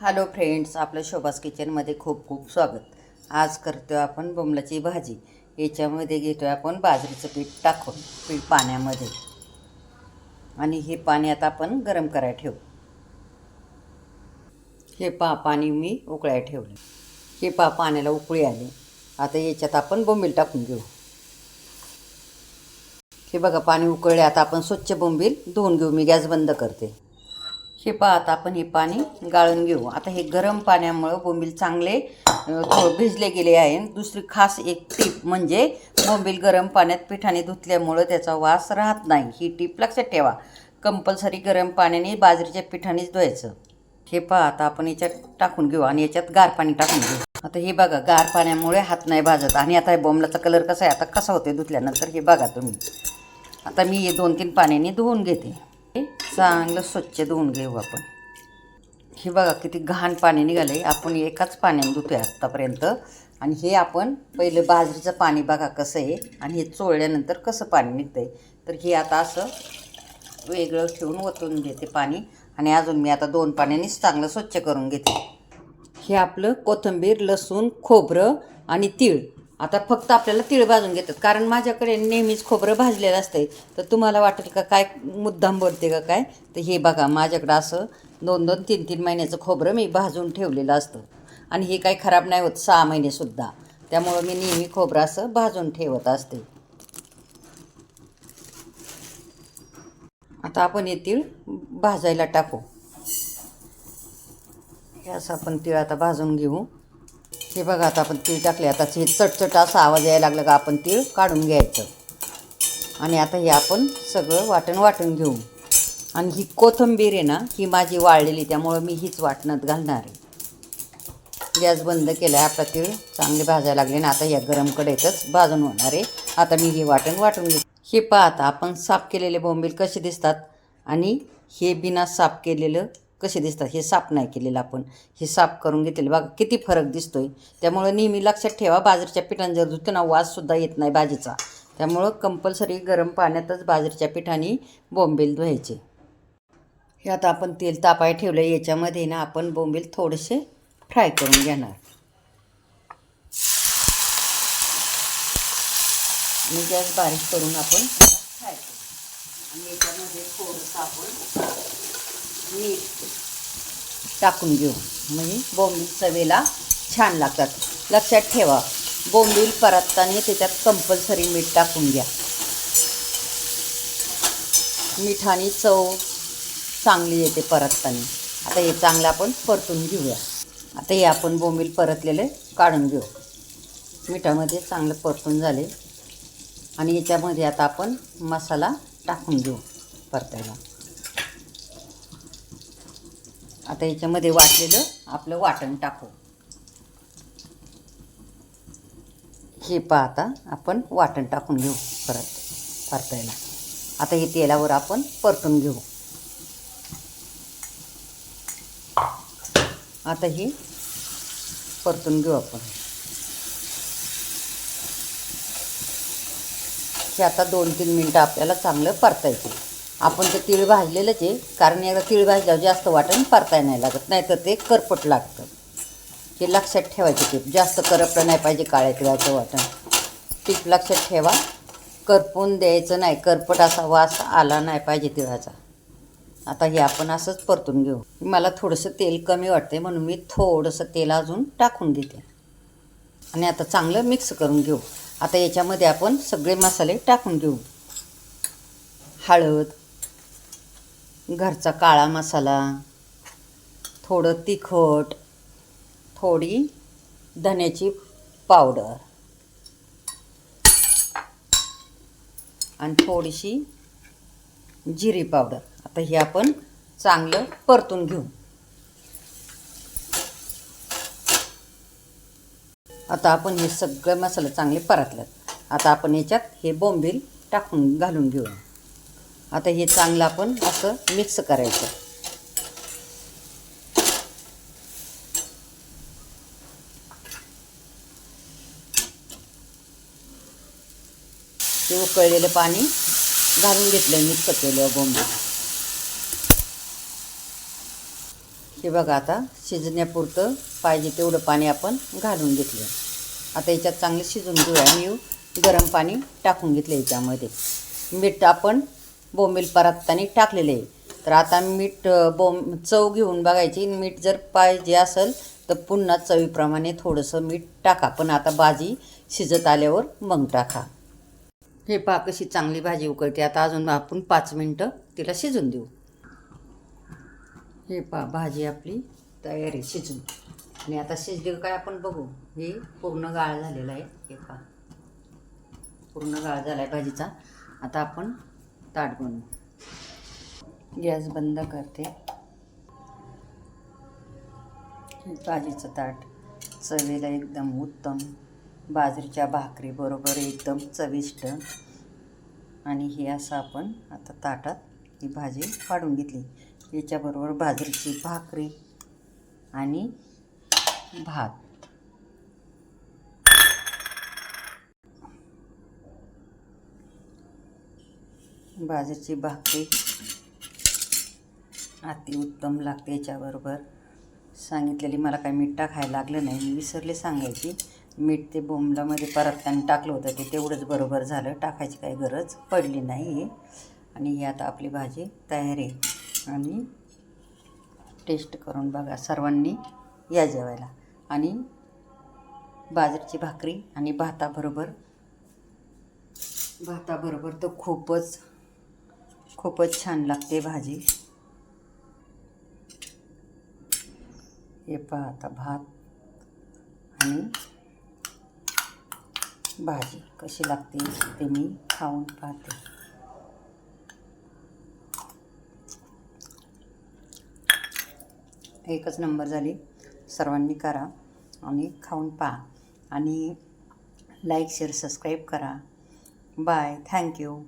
Hello friends आपलं शोभास किचनमध्ये खूप खूप स्वागत. आज करतो आपण बोंबलाची भाजी. याच्यामध्ये घेतो आपण बाजरीचं पीठ टाकून पीठ पाण्यामध्ये. आणि हे पाणी आता आपण गरम करायला ठेवू. हे पा पाणी मी उकळायला ठेवलं हे पा पाण्याला उकळी आली. आता याच्यात आपण बोंबील टाकून घेऊ. हे बघा पाणी उकळले. आता आपण स्वच्छ बोंबील धुवून घेऊ. मी गॅस बंद करते. हे पहा आता आपण हे पाणी गाळून घेऊ. आता हे गरम पाण्यामुळं बोंबील चांगले थोडं भिजले गेले आहे. दुसरी खास एक टीप म्हणजे बोंबील गरम पाण्यात पिठाने धुतल्यामुळं त्याचा वास राहत नाही. ही टीप लक्षात ठेवा. कंपल्सरी गरम पाण्याने बाजरीच्या पिठानेच धुवायचं. हे पहा आता आपण याच्यात टाकून घेऊ आणि याच्यात गार पाणी टाकून घेऊ. आता हे बघा गार पाण्यामुळे हात नाही भाजत. आणि आता हे बोंबलाचा कलर कसा आहे? आता कसा होते धुतल्यानंतर हे बघा तुम्ही. आता मी हे दोन तीन पाण्याने धुवून घेते. चांगलं स्वच्छ धुवून घेऊ आपण. हे बघा किती घाण पाणी आहे आपण एकाच पाण्याने धुतो आहे आत्तापर्यंत. आणि हे आपण पहिलं बाजरीचं पाणी बघा कसं आहे. आणि हे चोळल्यानंतर कसं पाणी निघतं आहे तर हे आता असं वेगळं ठेवून ओतून देते पाणी. आणि अजून मी आता दोन पाण्यानेच चांगलं स्वच्छ करून घेते. हे आपलं कोथिंबीर लसूण खोबरं आणि तीळ. आता फक्त आपल्याला तीळ भाजून घेतात. कारण माझ्याकडे नेहमीच खोबरं भाजलेलं असतंय. तर तुम्हाला वाटेल का काय मुद्दाम बोलते का काय? तर हे बघा माझ्याकडं असं दोन दोन तीन तीन महिन्याचं खोबरं मी भाजून ठेवलेलं असतं. आणि हे काही खराब नाही होत सहा महिनेसुद्धा त्यामुळं मी नेहमी खोबरं असं भाजून ठेवत असते. आता आपण हे तीळ भाजायला टाकू. हे असं आपण तीळ आता भाजून घेऊ. हे बघा आता आपण तीळ टाकले. आता हे चटचट असा आवाज यायला लागला का आपण तीळ काढून घ्यायचं. आणि आता हे आपण सगळं वाटण वाटून घेऊ. आणि ही कोथिंबीर आहे ना ही माझी वाळलेली त्यामुळं मी हीच वाटणात घालणार आहे. गॅस बंद केला आहे आपला तीळ चांगले भाजायला लागले ना आता या गरम कढईतच भाजून होणार आहे. आता मी हे वाटण वाटून घेऊ हे पाहता आपण साफ केलेले बोंबील कसे दिसतात आणि हे बिना साफ केलेलं कसे दिसतात हे साफ नाही केलेलं आपण. हे साफ करून घेतलेलं. बघा किती फरक दिसतोय. त्यामुळं नेहमी लक्षात ठेवा बाजरीच्या पिठाने जर धुतो ना वाससुद्धा येत नाही भाजीचा. त्यामुळं कंपल्सरी गरम पाण्यातच बाजरीच्या पिठाने बोंबील धुवायचे. हे आता आपण तेल तापाय ठेवलं याच्यामध्ये ना आपण बोंबील थोडेसे फ्राय करून घेणार. आणि गॅस बारीक करून आपण फ्राय करू. आणि याच्यामध्ये थोडंसं आपण मीठ टाकून घेऊ. म्हणजे बोंबील चवेला छान लागतात. लक्षात ठेवा. बोंबील परतताना त्याच्यात कंपल्सरी मीठ टाकून घ्या. मिठाने चव चांगली येते परतताना. आता हे चांगलं आपण परतून घेऊया. आता हे आपण बोंबील परतलेले काढून घेऊ. मिठामध्ये चांगलं परतून झाले. आणि याच्यामध्ये आता आपण मसाला टाकून घेऊ परतायला. आता याच्यामध्ये वाटलेलं आपलं वाटण टाकू. हे पाहता आपण वाटण टाकून घेऊ परत परतायला. आता हे तेलावर आपण परतून घेऊ. आता ही परतून घेऊ आपण. हे आता दोन तीन मिनटं आपल्याला चांगलं परतायचे आपण ते तीळ भाजलेलंच आहे. कारण एकदा तीळ भाजल्यावर जास्त वाटण परताय नाही लागत. नाहीतर ते करपट लागतं. हे लक्षात ठेवायचे टीप जास्त करपलं नाही पाहिजे काळ्या तिळाचं वाटण. टीप लक्षात ठेवा. करपून द्यायचं नाही. करपट असा वास आला नाही पाहिजे तिळाचा. आता हे आपण असंच परतून घेऊ. मला थोडंसं तेल कमी वाटते म्हणून मी थोडंसं तेल अजून टाकून घेते आणि आता चांगलं मिक्स करून घेऊ. आता याच्यामध्ये आपण सगळे मसाले टाकून घेऊ. हळद घरचा काळा मसाला थोडं तिखट थोडी धण्याची पावडर आणि थोडीशी जिरी पावडर. आता हे आपण चांगलं परतून घेऊ. आता आपण हे सगळे मसाले चांगले परतलेत. आता आपण याच्यात हे बोंबील टाकून घालून घेऊ आता हे चांगलं आपण असं मिक्स करायचं. ते उकळलेलं पाणी घालून घेतलं मिक्स केलं बोंबी हे हे बघा आता शिजण्यापुरतं पाहिजे तेवढं पाणी आपण घालून घेतलं आता याच्यात चांगलं शिजून घेऊया. मी गरम पाणी टाकून घेतलं याच्यामध्ये. मीठ आपण बोंबील परतताना टाकलेले आहे. तर आता मीठ बोंब चव घेऊन बघायची. मीठ जर पाहिजे असेल तर पुन्हा चवीप्रमाणे थोडंसं मीठ टाका. पण आता भाजी शिजत आल्यावर मग टाका. हे पहा कशी चांगली भाजी उकळते. आता अजून आपण पाच मिनटं तिला शिजून देऊ. हे पहा भाजी आपली तयार आहे शिजून. आणि आता शिजली का काय आपण बघू. हे पूर्ण गाळ झालेला आहे. हे पहा. पूर्ण गाळ झाला आहे भाजीचा. आता आपण ताट बनवू गॅस बंद करते. भाजीचं ताट चवीला एकदम उत्तम. बाजरीच्या भाकरीबरोबर एकदम चविष्ट. आणि हे असं आपण आता ताटात ही भाजी काढून घेतली. याच्याबरोबर बाजरीची भाकरी आणि भात. बाजरीची भाकरी. अतिउत्तम लागते याच्याबरोबर. सांगितलेली मला काय मीठ टाकायला लागलं नाही. मी विसरले सांगायची. मीठ ते बोंबलामध्ये परतताना टाकलं होतं ते तेवढंच बरोबर झालं. टाकायची काही गरज पडली नाही. आणि ही आता आपली भाजी तयार आहे. आणि टेस्ट करून बघा सर्वांनी या जेवायला. आणि बाजरीची भाकरी आणि भाताबरोबर भाताबरोबर तर खूपच खूपच छान लागते भाजी. हे पहा आता भात आणि भाजी कशी लागते ते मी खाऊन पाहते. एकच नंबर झाली. सर्वांनी करा आणि खाऊन पहा. आणि लाईक शेअर सबस्क्राईब करा. Bye thank you